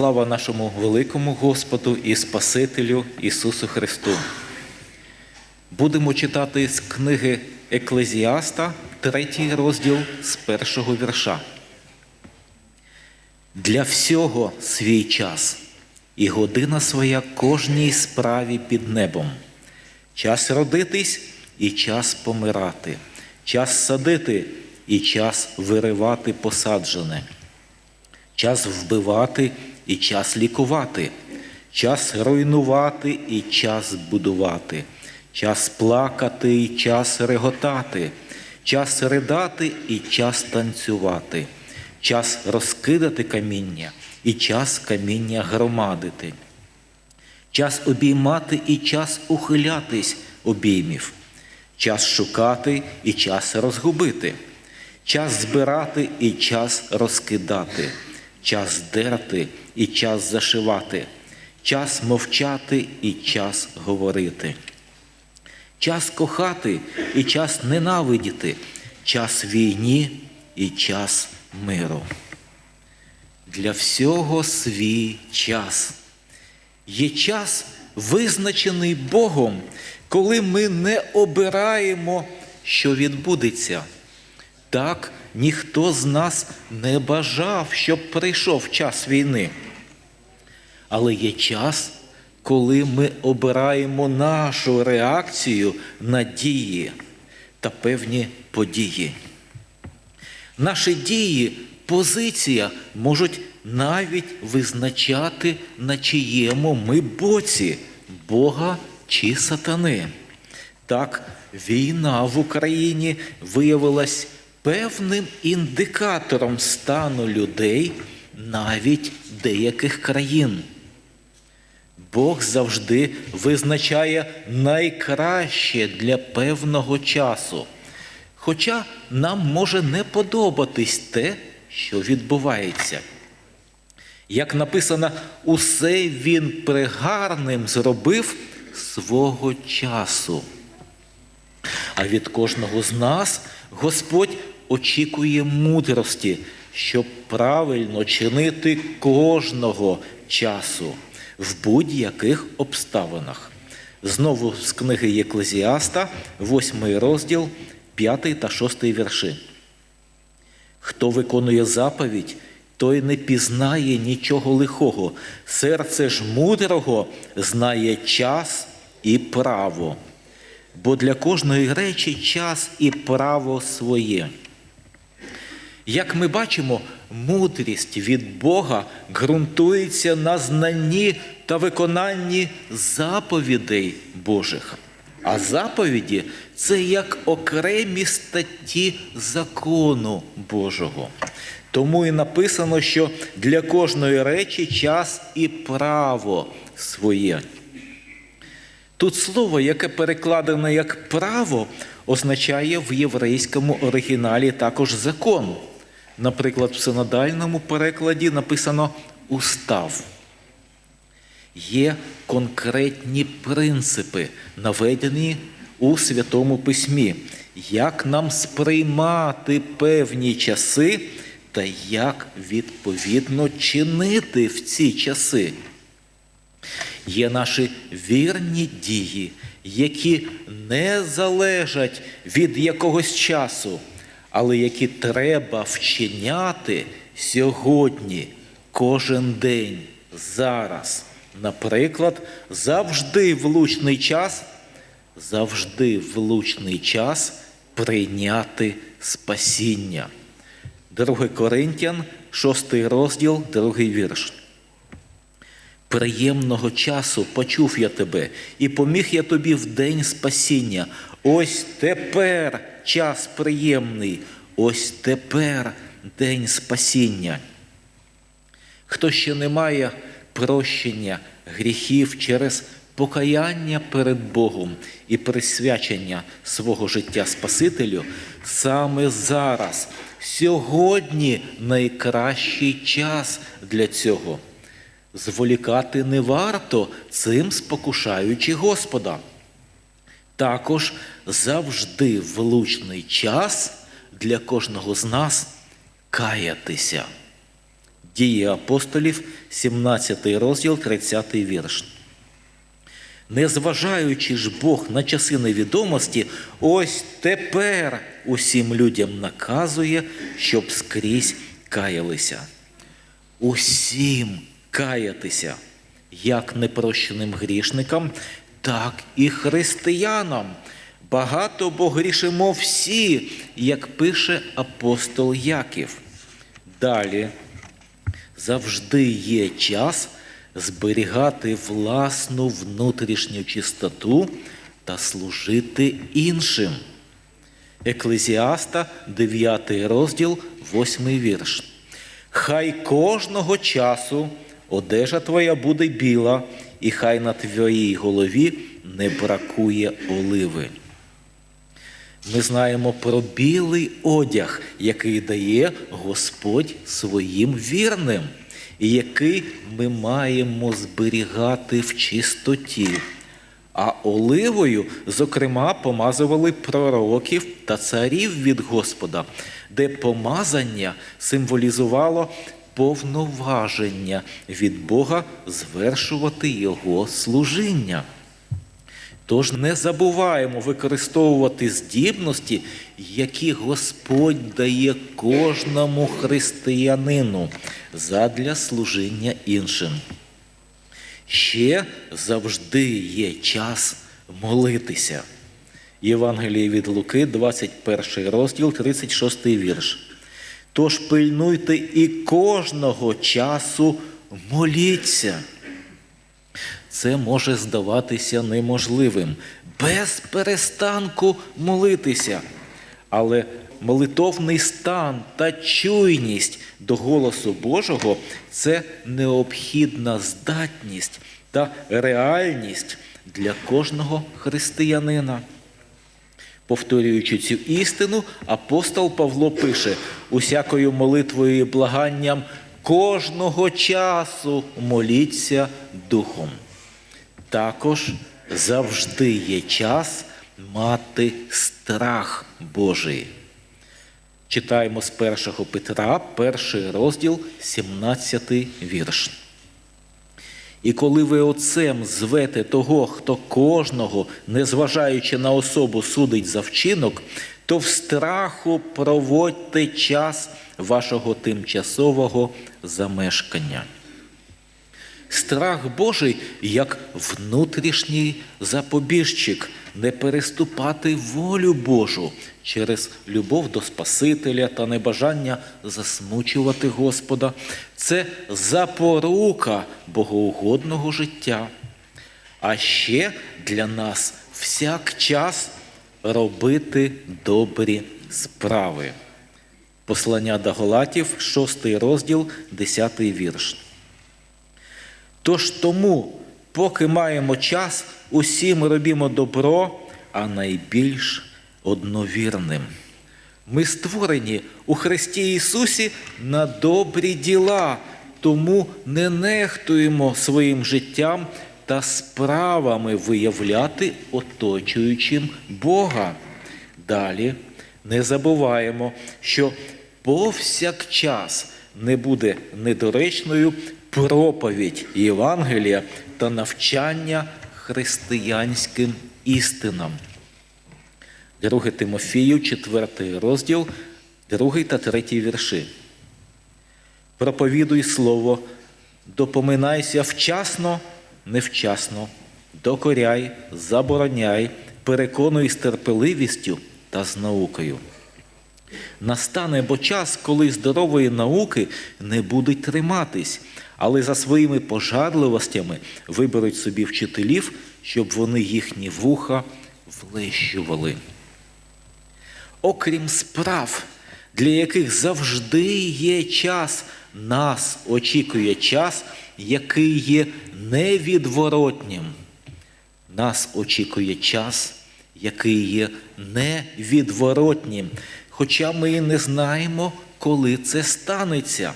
Слава нашому великому Господу і Спасителю Ісусу Христу. Будемо читати з книги Еклезіаста, третій розділ з першого вірша. Для всього свій час і година своя кожній справі під небом. Час родитись і час помирати, час садити і час виривати посаджене, час вбивати і час лікувати, час руйнувати і час будувати, час плакати і час реготати, час ридати і час танцювати, час розкидати каміння і час каміння громадити, час обіймати і час ухилятись обіймів, час шукати і час розгубити, час збирати і час розкидати, час дерти і час зашивати, час мовчати і час говорити, час кохати і час ненавидіти, час війні і час миру. Для всього свій час. Є час, визначений Богом, коли ми не обираємо, що відбудеться. Так ніхто з нас не бажав, щоб прийшов час війни. Але є час, коли ми обираємо нашу реакцію на дії та певні події. Наші дії, позиція можуть навіть визначати, на чиєму ми боці Бога чи сатани. Так, війна в Україні виявилась певним індикатором стану людей навіть деяких країн. Бог завжди визначає найкраще для певного часу. Хоча нам може не подобатись те, що відбувається. Як написано, усе він пригарним зробив свого часу. А від кожного з нас Господь очікує мудрості, щоб правильно чинити кожного часу в будь-яких обставинах. Знову з книги Єклезіаста, 8 розділ, 5 та 6 вірші. Хто виконує заповідь, той не пізнає нічого лихого. Серце ж мудрого знає час і право, бо для кожної речі час і право своє. Як ми бачимо, мудрість від Бога ґрунтується на знанні та виконанні заповідей Божих. А заповіді це як окремі статті закону Божого. Тому і написано, що для кожної речі час і право своє. Тут слово, яке перекладене як право, означає в єврейському оригіналі також закон. Наприклад, в синодальному перекладі написано устав. Є конкретні принципи, наведені у Святому Письмі, як нам сприймати певні часи та як відповідно чинити в ці часи. Є наші вірні дії, які не залежать від якогось часу, але які треба вчиняти сьогодні, кожен день, зараз. Наприклад, завжди влучний час, завжди влучний час прийняти спасіння. 2 Коринтян, 6 розділ, 2 вірш. Приємного часу почув я тебе, і поміг я тобі в день спасіння. Ось тепер час приємний, ось тепер день спасіння. Хто ще не має прощення гріхів через покаяння перед Богом і присвячення свого життя Спасителю, саме зараз, сьогодні найкращий час для цього. Зволікати не варто, цим спокушаючи Господа. Також завжди влучний час для кожного з нас каятися. Дії апостолів, 17 розділ, 30 вірш. Незважаючи ж Бог на часи невідомості, ось тепер усім людям наказує, щоб скрізь каялися. Усім каятися, як непрощеним грішникам, так і християнам. Багато бо грішимо всі, як пише апостол Яків. Далі завжди є час зберігати власну внутрішню чистоту та служити іншим. Еклезіаста, 9 розділ, 8 вірш. Хай кожного часу одежа твоя буде біла, і хай на твоїй голові не бракує оливи. Ми знаємо про білий одяг, який дає Господь своїм вірним, і який ми маємо зберігати в чистоті. А оливою, зокрема, помазували пророків та царів від Господа, де помазання символізувало повноваження від Бога звершувати Його служіння. Тож не забуваємо використовувати здібності, які Господь дає кожному християнину задля служіння іншим. Ще завжди є час молитися. Євангеліє від Луки, 21 розділ, 36 вірш. Тож пильнуйте і кожного часу моліться. Це може здаватися неможливим, без перестанку молитися. Але молитовний стан та чуйність до голосу Божого це необхідна здатність та реальність для кожного християнина. Повторюючи цю істину, апостол Павло пише: усякою молитвою і благанням кожного часу моліться Духом. Також завжди є час мати страх Божий. Читаємо з 1 Петра, перший розділ, 17 вірш. І коли ви отцем звете того, хто кожного, незважаючи на особу, судить за вчинок, то в страху проводьте час вашого тимчасового замешкання. Страх Божий як внутрішній запобіжчик, не переступати волю Божу через любов до Спасителя та небажання засмучувати Господа. Це запорука богоугодного життя. А ще для нас всяк час робити добрі справи. Послання до Галатів, 6 розділ, 10 вірш. Тож тому, поки маємо час, усі ми робімо добро, а найбільш одновірним. Ми створені у Христі Ісусі на добрі діла, тому не нехтуємо своїм життям та справами виявляти оточуючим Бога. Далі не забуваємо, що повсякчас не буде недоречною проповідь Євангелія та навчання християнським істинам. 2 Тимофію, 4 розділ, 2 та 3 вірші. Проповідуй слово, допоминайся вчасно, невчасно, докоряй, забороняй, переконуй з терпеливістю та з наукою. Настане бо час, коли здорової науки не будуть триматись, але за своїми пожадливостями виберуть собі вчителів, щоб вони їхні вуха влещували. Окрім справ, для яких завжди є час, нас очікує час, який є невідворотнім. Нас очікує час, який є невідворотнім, хоча ми і не знаємо, коли це станеться.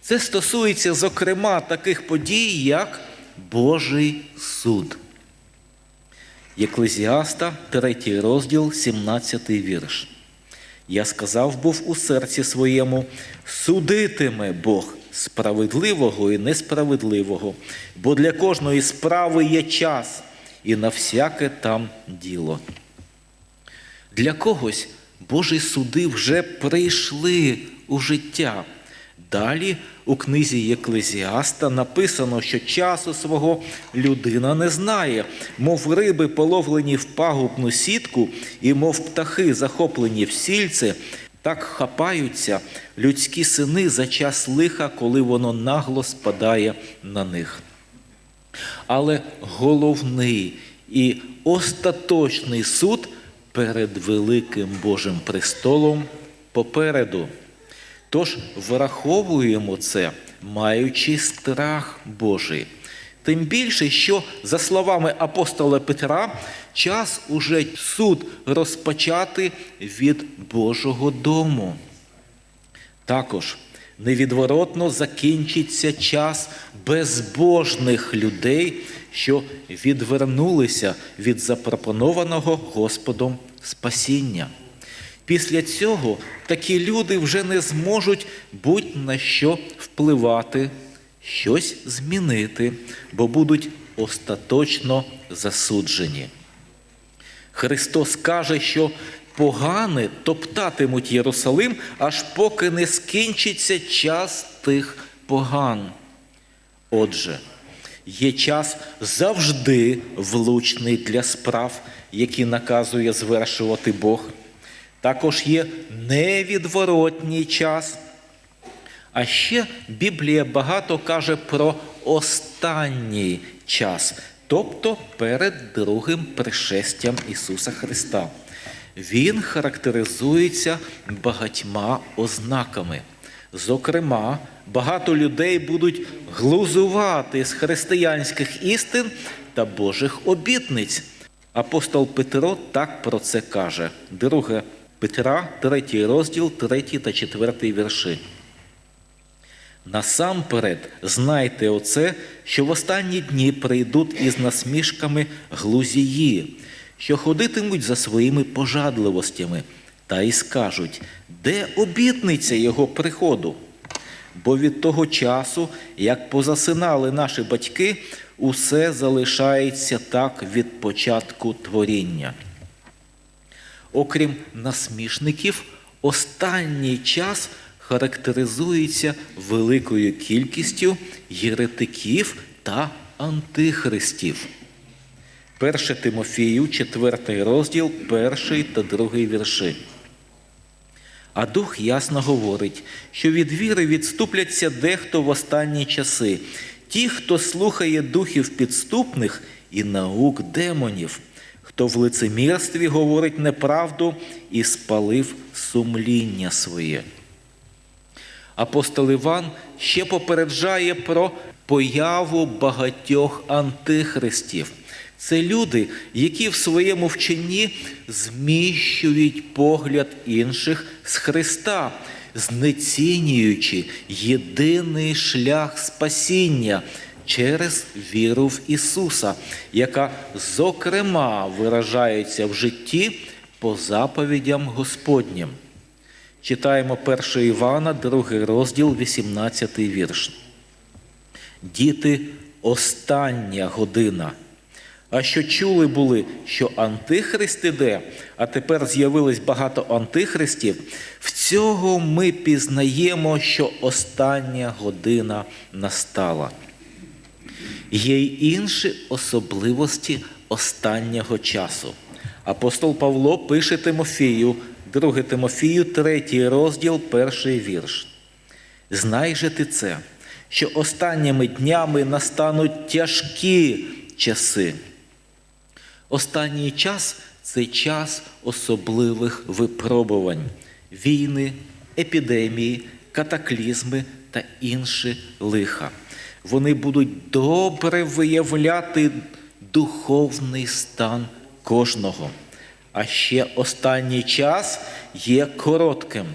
Це стосується, зокрема, таких подій, як Божий суд. Єклезіаста, 3 розділ, 17 вірш. Я сказав був у серці своєму, судитиме Бог справедливого і несправедливого, бо для кожної справи є час і на всяке там діло. Для когось Божі суди вже прийшли у життя. Далі у книзі Єклезіаста написано, що часу свого людина не знає, мов риби половлені в пагубну сітку, і мов птахи захоплені в сільце, так хапаються людські сини за час лиха, коли воно нагло спадає на них. Але головний і остаточний суд перед великим Божим престолом попереду. Тож враховуємо це, маючи страх Божий. Тим більше, що, за словами апостола Петра, час уже суд розпочати від Божого дому. Також невідворотно закінчиться час безбожних людей, що відвернулися від запропонованого Господом спасіння. Після цього такі люди вже не зможуть будь-на що впливати, щось змінити, бо будуть остаточно засуджені. Христос каже, що погани топтатимуть Єрусалим, аж поки не скінчиться час тих поган. Отже, є час завжди влучний для справ, які наказує звершувати Бог. Також є невідворотній час. А ще Біблія багато каже про останній час, тобто перед другим пришестям Ісуса Христа. Він характеризується багатьма ознаками. Зокрема, багато людей будуть глузувати з християнських істин та Божих обітниць. Апостол Петро так про це каже. Друге Петра, третій розділ, третій та четвертий вірші. Насамперед знайте оце, що в останні дні прийдуть із насмішками глузії, що ходитимуть за своїми пожадливостями, та й скажуть, де обітниця його приходу? Бо від того часу, як позасинали наші батьки, усе залишається так від початку творіння. Окрім насмішників, останній час характеризується великою кількістю єретиків та антихристів. 1 Тимофію, 4 розділ, 1 та 2 вірші. А дух ясно говорить, що від віри відступляться дехто в останні часи, ті, хто слухає духів підступних і наук демонів, хто в лицемірстві говорить неправду і спалив сумління своє. Апостол Іван ще попереджає про появу багатьох антихристів. Це люди, які в своєму вченні зміщують погляд інших з Христа, знецінюючи єдиний шлях спасіння через віру в Ісуса, яка, зокрема, виражається в житті по заповідям Господнім. Читаємо 1 Івана, 2 розділ, 18 вірш. Діти, остання година. А що чули були, що антихрист іде, а тепер з'явилось багато антихристів, в цього ми пізнаємо, що остання година настала. Є й інші особливості останнього часу. Апостол Павло пише Тимофію, 2 Тимофію, 3 розділ, перший вірш. Знай же ти це, що останніми днями настануть тяжкі часи. Останній час це час особливих випробувань, війни, епідемії, катаклізми та інші лиха. Вони будуть добре виявляти духовний стан кожного. А ще останній час є коротким.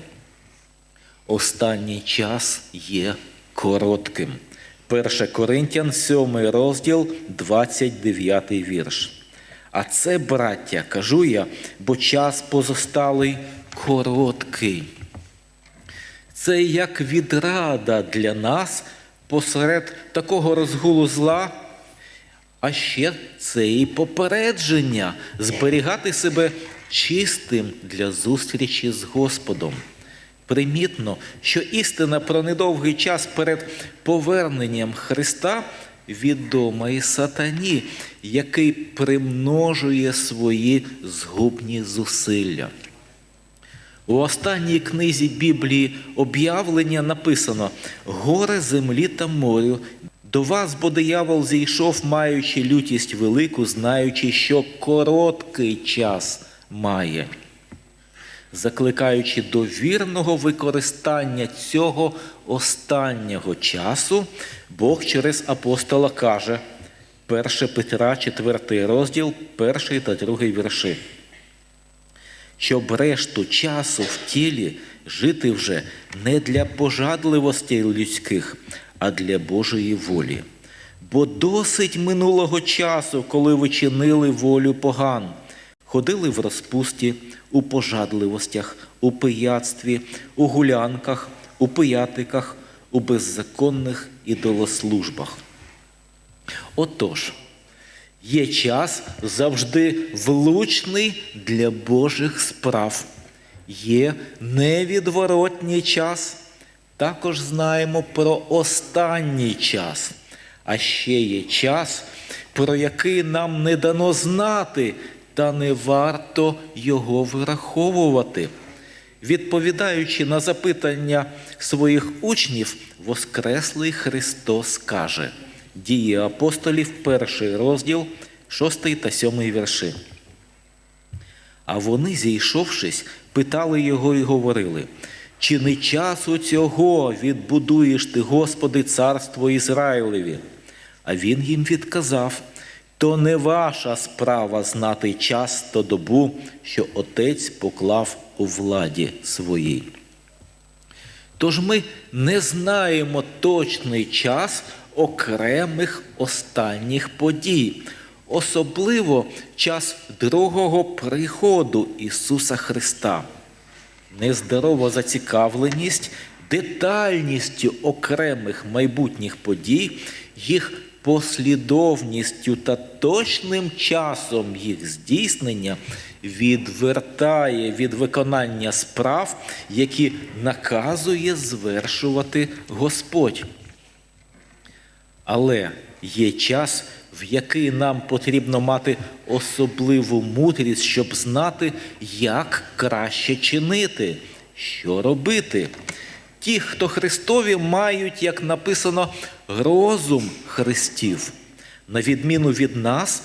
Останній час є коротким. 1 Коринтян, 7 розділ, 29 вірш. А це, браття, кажу я, бо час позосталий короткий. Це як відрада для нас посеред такого розгулу зла. А ще це і попередження зберігати себе чистим для зустрічі з Господом. Примітно, що істина про недовгий час перед поверненням Христа відома і сатані, який примножує свої згубні зусилля. У останній книзі Біблії об'явлення написано Горе землі та морю. До вас, бо диявол зійшов, маючи лютість велику, знаючи, що короткий час має, закликаючи до вірного використання цього останнього часу, Бог через апостола каже, 1 Петра, 4 розділ, 1 та 2 вірші щоб решту часу в тілі жити вже не для пожадливостей людських, а для Божої волі. Бо досить минулого часу, коли ви чинили волю поган, ходили в розпусті, у пожадливостях, у пияцтві, у гулянках, у пиятиках, у беззаконних ідолослужбах. Отож, Є час завжди влучний для Божих справ. Є невідворотній час. Також знаємо про останній час. А ще є час, про який нам не дано знати, та не варто його вираховувати. Відповідаючи на запитання своїх учнів, Воскреслий Христос каже – Дії апостолів, перший розділ, шостий та сьомий вірші. А вони, зійшовшись, питали його і говорили: чи не часу цього відбудуєш ти, Господи, царство Ізраїлеві? А він їм відказав: то не ваша справа знати час та добу, що Отець поклав у владі своїй. Тож ми не знаємо точний час окремих останніх подій, особливо час другого приходу Ісуса Христа. Нездорова зацікавленість детальністю окремих майбутніх подій, їх послідовністю та точним часом їх здійснення відвертає від виконання справ, які наказує звершувати Господь. Але є час, в який нам потрібно мати особливу мудрість, щоб знати, як краще чинити, що робити. Ті, хто Христові, мають, як написано, розум Христів. На відміну від нас,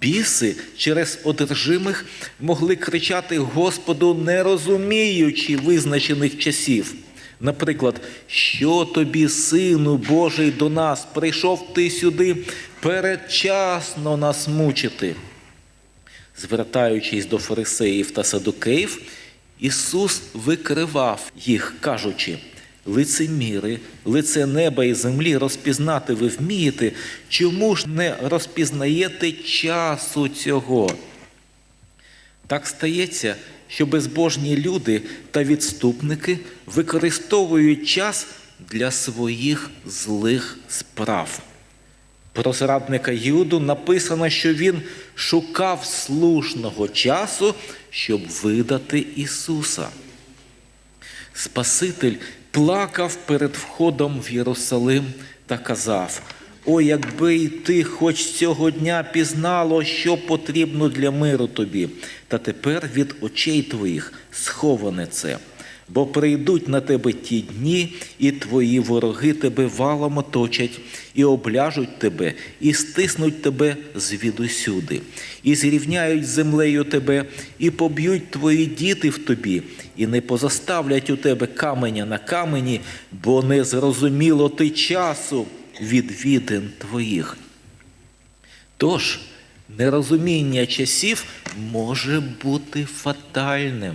біси через одержимих могли кричати Господу, не розуміючи визначених часів. Наприклад, що тобі, сину Божий, до нас, прийшов ти сюди передчасно нас мучити. Звертаючись до фарисеїв та садукеїв, Ісус викривав їх, кажучи, лицеміри, лице неба і землі розпізнати ви вмієте, чому ж не розпізнаєте часу цього? Так стається, що безбожні люди та відступники використовують час для своїх злих справ. Про зрадника Юду написано, що він шукав слушного часу, щоб видати Ісуса. Спаситель плакав перед входом в Єрусалим та казав: о, якби й ти хоч цього дня пізнало, що потрібно для миру тобі, та тепер від очей твоїх сховане це. Бо прийдуть на тебе ті дні, і твої вороги тебе валом оточать, і обляжуть тебе, і стиснуть тебе звідусюди, і зрівняють землею тебе, і поб'ють твої діти в тобі, і не позаставлять у тебе каменя на камені, бо не зрозуміло ти часу від відин твоїх. Тож, нерозуміння часів може бути фатальним.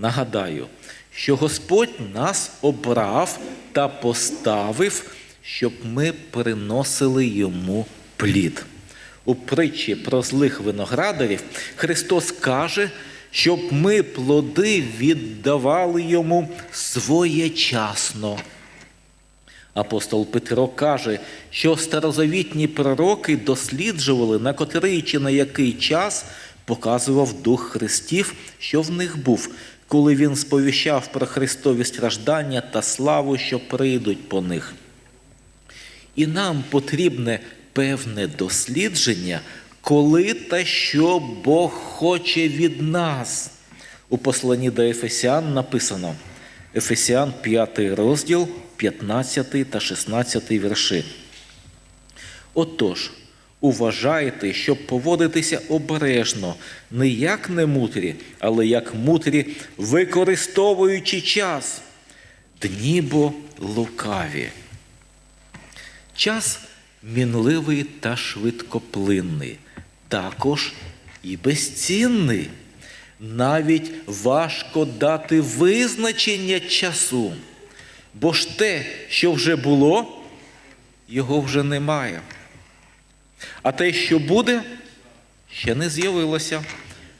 Нагадаю, що Господь нас обрав та поставив, щоб ми приносили йому плід. У притчі про злих виноградарів Христос каже, щоб ми плоди віддавали йому своєчасно. Апостол Петро каже, що старозавітні пророки досліджували, на котрий чи на який час показував Дух Христів, що в них був, коли він сповіщав про Христові страждання та славу, що прийдуть по них. І нам потрібне певне дослідження, коли та що Бог хоче від нас. У посланні до Ефесян написано Ефесян 5 розділ, 15 та 16 вірші. Отож, уважайте, щоб поводитися обережно, не як немудрі, але як мудрі, використовуючи час. Дні бо лукаві. Час мінливий та швидкоплинний, також і безцінний. Навіть важко дати визначення часу, бо ж те, що вже було, його вже немає. А те, що буде, ще не з'явилося.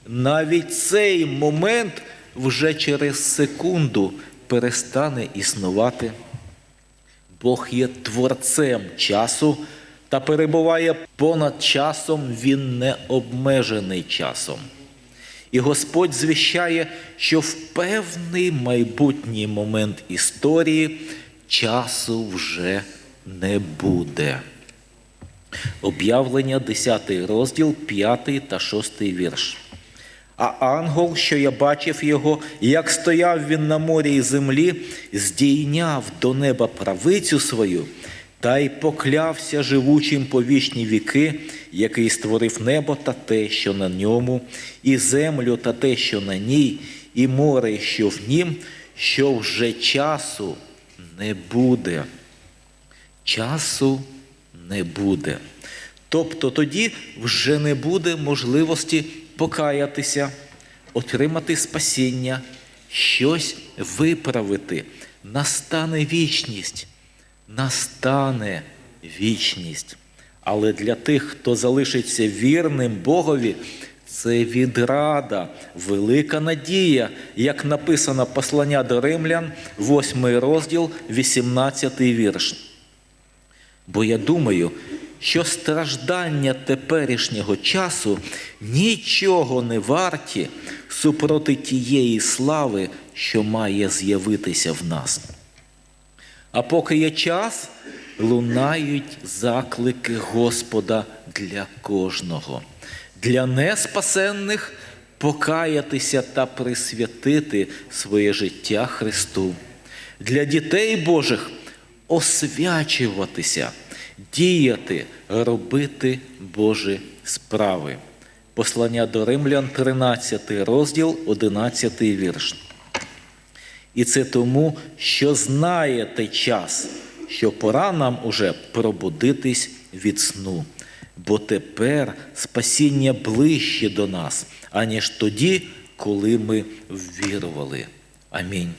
Навіть цей момент вже через секунду перестане існувати. Бог є творцем часу та перебуває понад часом, він не обмежений часом. І Господь звіщає, що в певний майбутній момент історії часу вже не буде. Об'явлення 10 розділ, 5 та 6 вірш. А ангел, що я бачив його, як стояв він на морі і землі, здійняв до неба правицю свою та й поклявся живучим по вічні віки, який створив небо та те, що на ньому, і землю та те, що на ній, і море, що в нім, що вже часу не буде. Часу не буде. Тобто тоді вже не буде можливості покаятися, отримати спасіння, щось виправити. Настане вічність, настане вічність. Але для тих, хто залишиться вірним Богові, це відрада, велика надія, як написано послання до римлян, 8 розділ, 18 вірш. Бо я думаю, що страждання теперішнього часу нічого не варті супроти тієї слави, що має з'явитися в нас. А поки є час, лунають заклики Господа для кожного, для неспасенних покаятися та присвятити своє життя Христу, для дітей Божих освячуватися, діяти, робити Божі справи. Послання до Римлян, 13 розділ, 11 вірш. І це тому, що знаєте час, що пора нам уже пробудитись від сну, бо тепер спасіння ближче до нас, аніж тоді, коли ми ввірували. Амінь.